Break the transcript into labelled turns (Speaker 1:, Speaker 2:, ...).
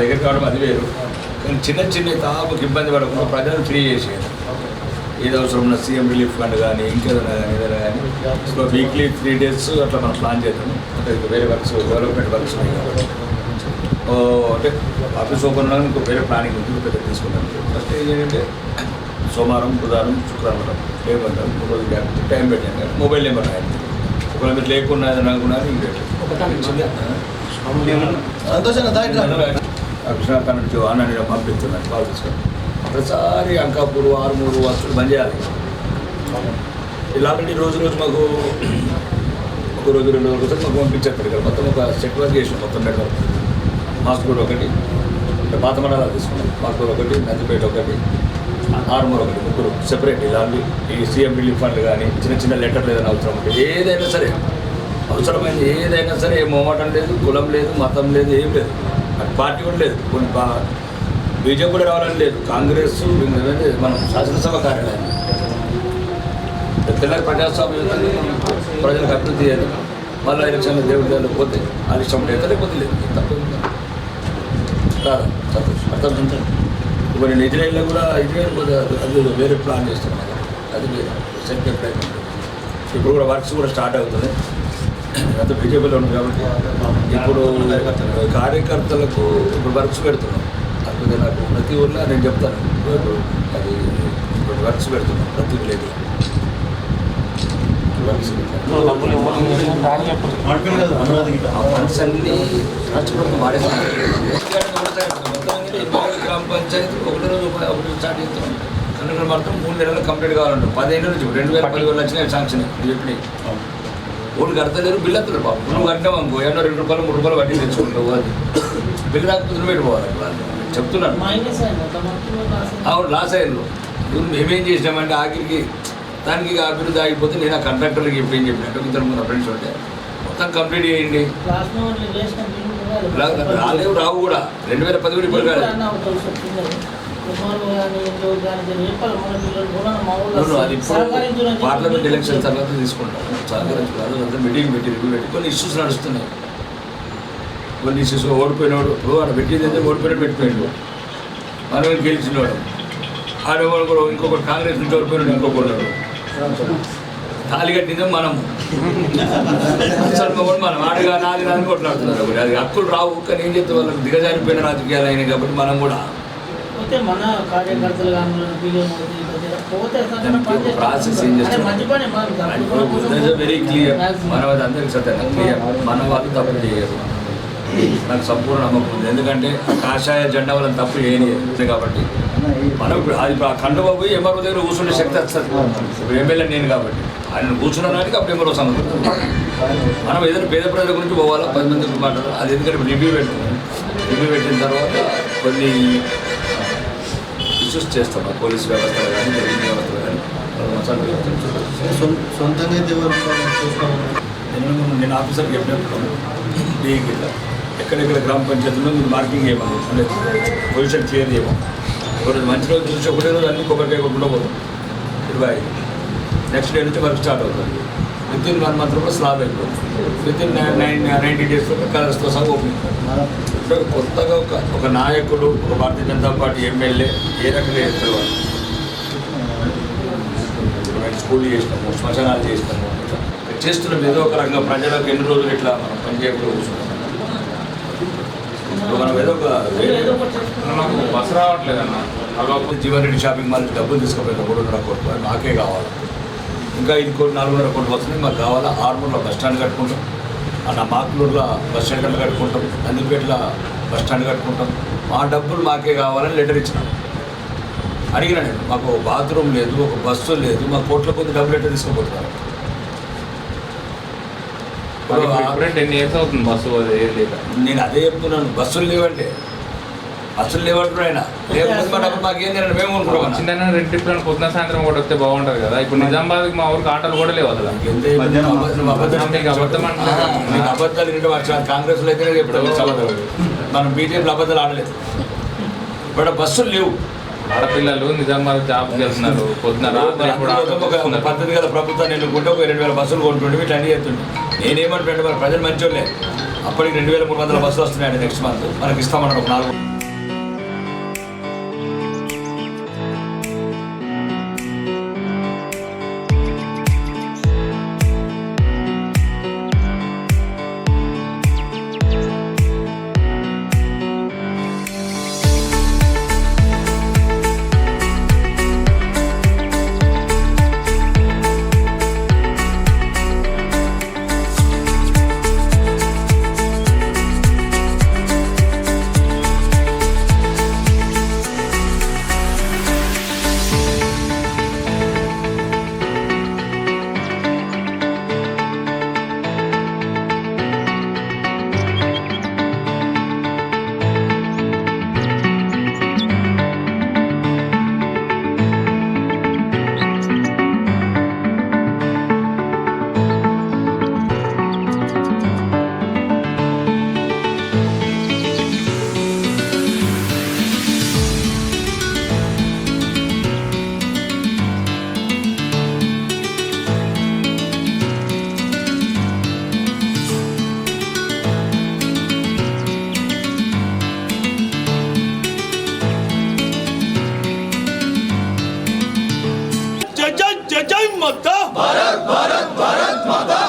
Speaker 1: దగ్గర కావడం అది వేరు. కానీ చిన్న చిన్న తాపుకి ఇబ్బంది పడకుండా ప్రజలను ఫ్రీ చేసేది ఏదో అవసరం ఉన్న సీఎం రిలీఫ్ ఫండ్ కానీ ఇంకేదైనా కానీ ఏదైనా కానీ సో వీక్లీ త్రీ డేస్ అట్లా మనం ప్లాన్ చేద్దాం అంటే ఇంకా వేరే వర్క్స్ డెవలప్మెంట్ వర్క్స్ ఉన్నాయి కాబట్టి. అంటే ఆఫీస్ ఓపెన్ ఉన్నా ఇంకో వేరే ప్లానింగ్ ఉంది పెద్ద తీసుకుంటాం ఫస్ట్ ఏంటంటే సోమవారం బుధవారం శుక్రవారం లేకుంటాం మూడు రోజులు గ్యాప్ టైం పెట్టాను కానీ మొబైల్ నెంబర్ రాయండి. ఒకవేళ మీరు లేకుండా ఏదైనా అనుకున్నా ఇంకే
Speaker 2: సంతోషంగా తాయిట్రా
Speaker 1: విశ్వనాథ్ నుంచి ఆన్ పంపిస్తున్నాను కాల్ తీసుకొని ప్రతిసారి అంకాపూర్ ఆరుమూరు వస్తువులు బంద్ చేయాలి. ఇలాంటి రోజు రోజు మాకు ఒక రోజు రెండు రోజులు మాకు పంపించారు ఇక్కడ మొత్తం ఒక సెట్ వర్క్ చేసాం మొత్తం పెడతాం మాస్కూర్ ఒకటి పాత మండలాలు తీసుకున్నాం. మాస్కూర్ ఒకటి నందిపేట ఒకటి ఆర్మూర్ ఒకటి ముగ్గురు సెపరేట్ ఇలాంటి ఈ సీఎం రిలీఫ్ ఫండ్ కానీ చిన్న చిన్న లెటర్లు ఏదైనా అవసరం ఉంటే ఏదైనా సరే అవసరమైంది ఏదైనా సరే ఏ మొహమాటం లేదు కులం లేదు మతం లేదు ఏం లేదు. అటు పార్టీ కూడా లేదు. కొన్ని బీజేపీ కూడా రావాలని లేదు. కాంగ్రెస్ ఏంటంటే మనం శాసనసభ కార్యాలయం. తెలంగాణ ప్రజాస్వామ్యం ప్రజలకు అభివృద్ధి చేయాలి. మళ్ళీ ఎలక్షన్లు దేవుడి దగ్గర పోతే అది ఇష్టం లేదు లేకపోతే లేదు. తప్పదు అర్థం ఇప్పుడు నేను ఇజ్రాయిల్లో కూడా ఇజ్రాయిల్ కూడా అది వేరే ప్లాన్ చేస్తున్నాను. అది వేరే. సెంటర్ ఇప్పుడు కూడా వర్క్స్ కూడా స్టార్ట్ అవుతుంది అంత బీజేపీలో ఉంది కాబట్టి ఇప్పుడు కార్యకర్తలకు ఇప్పుడు వర్క్స్ పెడుతున్నాం. అందుకే నాకు ప్రతి ఊర్లో నేను చెప్తాను అది ఇప్పుడు వర్క్స్ పెడుతున్నాం ప్రతి విలేజ్ ఆ ఫండ్స్ అన్ని రాష్ట్ర ప్రభుత్వం వాడేస్తున్నారు గ్రామ పంచాయతీ ఒకటి రోజు ఒకటి స్టార్ట్ చేస్తున్నాం కనుక మాత్రం మూడు నెలలు కంప్లీట్ కావాలంటే పదిహేను నుంచి రెండు వేల పదివేలు వచ్చినాయి శాంక్షన్ చెప్పి ఓటు కడతలేరు బిల్లు వస్తారు బాబు. నువ్వు కట్టావు అనుకో ఎన్నో రెండు రూపాయలు మూడు రూపాయలు వడ్డీ తెచ్చుకుంటావు అది బిల్లు రాకపోతే పెట్టుకోవాలి వాళ్ళు చెప్తున్నాను. అవును లాస్ అయ్యారు మేమేం చేసినామంటే ఆఖరికి దానికి అభివృద్ధి ఆగిపోతే నేను ఆ కంట్రాక్టర్కి చెప్పి ఏం చెప్పినట్టు ఇద్దరు మన ఫ్రెండ్స్ ఉంటే. మొత్తం కంప్లీట్ చేయండి. రాలేవు రావు కూడా. రెండు వేల పదిహేడు ఇప్పుడు పార్లమెంట్ ఎలక్షన్ తర్వాత తీసుకుంటాం సహకరించారు అంతా మీటింగ్ పెట్టి రివ్యూ పెట్టి కొన్ని ఇష్యూస్ నడుస్తున్నాయి. కొన్ని ఇష్యూస్ ఓడిపోయినవాడు ఇప్పుడు వాడు పెట్టింది అయితే ఓడిపోయినట్టు పెట్టిపోయాడు. మనం గెలిచినవాడు ఆడవాడు కూడా ఇంకొకటి కాంగ్రెస్ నుంచి ఓడిపోయినాడు ఇంకొకటి తాళి కట్టిందే మనం అసలు కూడా మనం ఆడగా నాది నాది కొట్లాడుతున్నారు. అది హక్కులు రావు కానీ ఏం చేస్తే వాళ్ళకి దిగజారిపోయిన రాజకీయాలు అయినాయి కాబట్టి మనం కూడా
Speaker 3: పోతే మన కార్యకర్తలు
Speaker 1: వెరీ క్లియర్ మనం అది అందరికి సత్యం. క్లియర్ మన వాళ్ళు తప్పు చేయరు. నాకు సంపూర్ణ నమ్మకం ఉంది. ఎందుకంటే కాషాయ జెండా వాళ్ళని తప్పు చేయని కాబట్టి. మనం అది ఆ కండువా పోయి ఎంఆర్ఓ దగ్గర కూర్చుంటే శక్తి వస్తుంది. ఇప్పుడు ఎమ్మెల్యే నేను కాబట్టి. ఆయన కూర్చున్న నాటికి అప్పుడు ఎంఆర్ఓ సంగతి మనం ఏదైనా పేద ప్రజల గురించి పోవాలా? పది మంది మాట్లాడాలి? అది ఎందుకంటే రివ్యూ పెడుతున్నాం రివ్యూ పెట్టిన తర్వాత కొన్ని ఇష్యూస్ చేస్తాం ఆ పోలీస్ వ్యవస్థలు కానీ రెవెన్యూ వ్యవస్థలు కానీ? మసాలా వ్యవస్థలు
Speaker 2: సొం- సొంతంగా అయితే
Speaker 1: నేను నేను ఆఫీసర్కి చెప్పినప్పుడు డీకి ఎక్కడెక్కడ గ్రామ పంచాయతీలో మీరు మార్కింగ్ చేయమని అంటే పొజిషన్ క్లియర్ చేయమని. ఒకరోజు మంచి రోజు చూసి ఒకటే రోజు అన్ని కొబ్బరికాయ కొట్టుకుంటూ పోతాం ఇరవై ఐదు. నెక్స్ట్ డే నుంచి వర్క్ స్టార్ట్ అవుతుంది. విత్ ఇన్ వన్ మంత్ కూడా స్లాబ్ అయిపోతుంది విత్ ఇన్ నైన్ నైంటీ డేస్లో కలర్స్తో సహా ఓపెన్ కొత్తగా ఒక ఒక నాయకుడు ఒక భారతీయ జనతా పార్టీ ఎమ్మెల్యే ఏ రకంగా చేస్తారు స్కూల్ చేసినాము శ్మశానాలు చేసినాము చేస్తున్నాం ఏదో ఒక రకంగా ప్రజలకు ఎన్ని రోజులు ఇట్లా మనం పని చేయకుండా కూర్చున్నాం? మనం ఏదో ఒక
Speaker 3: ఏదో ఒకటి చేసుకుంటాం.
Speaker 4: నాకు బస్సు రావట్లేదు అన్న
Speaker 1: కాకపోతే జీవన్ రెడ్డి షాపింగ్ మాల్ డబ్బులు తీసుకుపోయిన మూడున్నర కోట్లు మాకే కావాలి. ఇంకా ఇది కోటి నాలుగున్నర కోట్లు వస్తున్నాయి. మాకు కావాలా? ఆర్మూర్లో బస్ స్టాండ్ కట్టుకుంటాం. అన్న మాకులూరులో బస్ స్టాండ్ కట్టుకుంటాం. నందిపేటలో బస్ స్టాండ్ కట్టుకుంటాం. మా డబ్బులు మాకే కావాలని లెటర్ ఇచ్చినాం. అడిగిన నేను మాకు బాత్రూమ్ లేదు ఒక బస్సు లేదు మా కోట్ల కొద్ది డబ్బులు ఎట్లా తీసుకుపోతున్నారు? నేను అదే చెప్తున్నాను బస్సులు లేవంటే. బస్సులు లేవంటున్నాడు ఆయన. లేకపోతే మాకేం తినండి మేము
Speaker 4: చిన్న రెండు ట్రిప్లను పొద్దున సాయంత్రం కూడా వస్తే బాగుంటది కదా. ఇప్పుడు నిజామాబాద్కి మా ఊరికి ఆటోలు కూడా లేవు అసలు?
Speaker 1: నువ్వు అబద్ధం-
Speaker 4: మీకు అంటే-
Speaker 1: ఆహా, నీకు అబద్ధాలు వింటే వచ్చా కాంగ్రెస్లో అయితే చల్లదు మనం బీజేపీలో అబద్ధాలు ఆడలేదు. ఇప్పుడు బస్సులు లేవు.
Speaker 4: ఆడపిల్లలు నిజామాబాద్ జాబ్ చేస్తున్నారు పొద్దున రాత్రి ఇప్పుడు.
Speaker 1: పద్ధతి గల ప్రభుత్వాన్ని ఎన్నుకుంటే ఒక రెండు వేల బస్సులు కొంటుండే ఇట్లా అన్ని చేస్తుండే నేనేమంటుంటే మరి ప్రజలు మంచోళ్ళే. అప్పటికి రెండు వేల మూడు వందల బస్సులు వస్తున్నాయండి నెక్స్ట్ మంత్ మనకి ఇస్తామన్నారు ఒక నాలుగు
Speaker 4: जय जय माता भारत भारत भारत माता